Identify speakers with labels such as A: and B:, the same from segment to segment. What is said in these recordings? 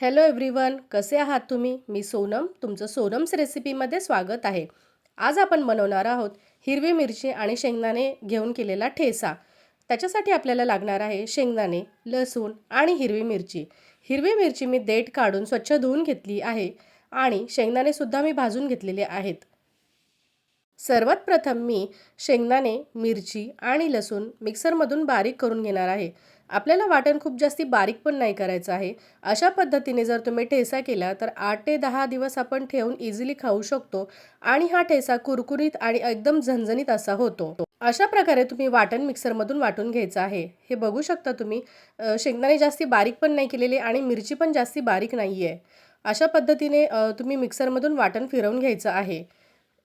A: Hello everyone कसे आहात तुम्ही? मी सोनम तुमचं सोनम्स रेसिपीमध्ये स्वागत आहे. आज आपण बनवणार आहोत हिरवी मिरची आणि शेंगदाणे घेऊन केलेला ठेसा. त्याच्यासाठी आपल्याला लागणार आहे शेंगदाणे लसूण आणि हिरवी मिरची. हिरवी मिरची मी देठ काढून स्वच्छ धुवून घेतली आहे आणि शेंगदाणेसुद्धा मी भाजून घेतलेले आहेत. सर्वात प्रथम मी शेंगदाणे मिरची आणि लसूण मिक्सरमधून बारीक करून घेणार आहे. आपल्याला वाटण खूप जास्ती बारीक पण नाही करायचं आहे. अशा पद्धतीने जर तुम्ही ठेसा केला तर आठ ते दहा दिवस आपण ठेवून इझिली खाऊ शकतो आणि हा ठेसा कुरकुरीत आणि एकदम झणझणीत असा होतो. अशा प्रकारे तुम्ही वाटण मिक्सरमधून वाटून घ्यायचं आहे. हे बघू शकता तुम्ही शेंगदाणे जास्ती बारीक पण नाही केलेले आणि मिरची पण जास्ती बारीक नाही आहे अशा पद्धतीने तुम्ही मिक्सरमधून वाटण फिरवून घ्यायचं आहे.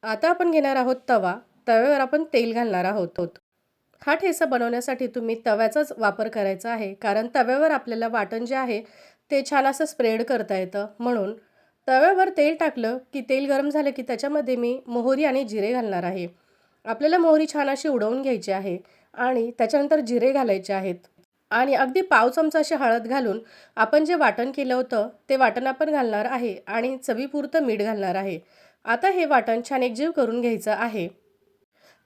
A: आता आपण घेणार आहोत तवा. तव्यावर आपण तेल घालणार आहोत. हा ठेसा बनवण्यासाठी तुम्ही तव्याचाच वापर करायचा आहे. कारण तव्यावर आपल्याला वाटण जे आहे ते छान असं स्प्रेड करता येतं. म्हणून तव्यावर तेल टाकलं की तेल गरम झालं की त्याच्यामध्ये मी मोहरी आणि जिरे घालणार आहे. आपल्याला मोहरी छान अशी उडवून घ्यायची आहे आणि त्याच्यानंतर जिरे घालायचे आहेत. आणि अगदी पाव चमचा अशी हळद घालून आपण जे वाटण केलं होतं ते वाटण आपण घालणार आहे आणि चवीपुरतं मीठ घालणार आहे. आता हे वाटण छान एकजीव करून घ्यायचं आहे.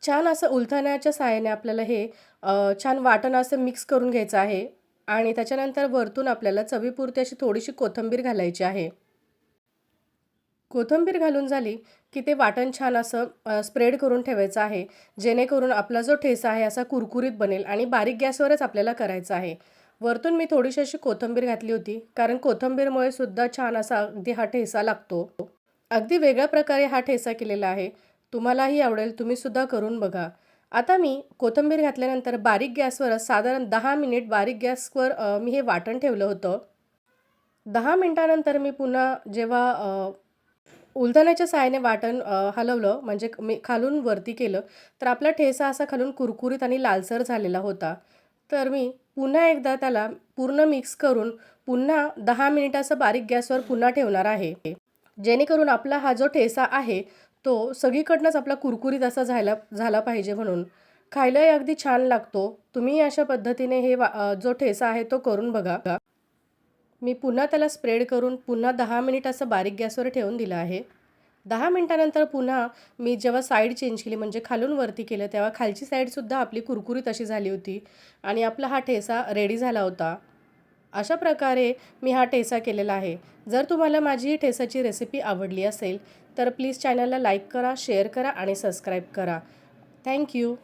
A: छान असं उलथण्याच्या सहाय्याने आपल्याला हे छान वाटण असं मिक्स करून घ्यायचं आहे. आणि त्याच्यानंतर वरतून आपल्याला चवीपुरती अशी थोडीशी कोथिंबीर घालायची आहे. कोथिंबीर घालून झाली की ते वाटण छान असं स्प्रेड करून ठेवायचं आहे. जेणेकरून आपला जो ठेसा आहे असा कुरकुरीत बनेल आणि बारीक गॅसवरच आपल्याला करायचं आहे. वरतून मी थोडीशी अशी कोथिंबीर घातली होती कारण कोथिंबीरमुळे सुद्धा छान असा अगदी हा ठेसा लागतो. अगदी वेगळ्या प्रकारे हा ठेसा केलेला आहे. तुम्हालाही आवडेल तुम्हीसुद्धा करून बघा. आता मी कोथिंबीर घातल्यानंतर बारीक गॅसवर साधारण दहा मिनिट बारीक गॅसवर मी हे वाटण ठेवलं होतं. दहा मिनटानंतर मी पुन्हा जेव्हा उलथण्याच्या साहाय्याने वाटण हलवलं म्हणजे मी खालून वरती केलं तर आपला ठेसा असा खालून कुरकुरीत आणि लालसर झालेला होता. तर मी पुन्हा एकदा त्याला पूर्ण मिक्स करून पुन्हा दहा मिनिटाचं बारीक गॅसवर पुन्हा ठेवणार आहे. जेणेकरून आपला हा जो ठेसा आहे तो सगळीकडनंच आपला कुरकुरीत असा झाला झाला पाहिजे म्हणून. खायलाही अगदी छान लागतो. तुम्ही अशा पद्धतीने हे वा जो ठेसा आहे तो करून बघा. मी पुन्हा त्याला स्प्रेड करून पुन्हा दहा मिनिट असं बारीक गॅसवर ठेवून दिलं आहे. दहा मिनटानंतर पुन्हा मी जेव्हा साईड चेंज केली म्हणजे खालून वरती केलं तेव्हा खालची साईडसुद्धा आपली कुरकुरीत अशी झाली होती आणि आपला हा ठेसा रेडी झाला होता. अशा प्रकारे मी हा ठेसा केलेला आहे. जर तुम्हाला माझी ही ठेसाची रेसिपी आवडली असेल तर प्लीज चॅनलला लाईक करा शेअर करा आणि सबस्क्राईब करा. थँक्यू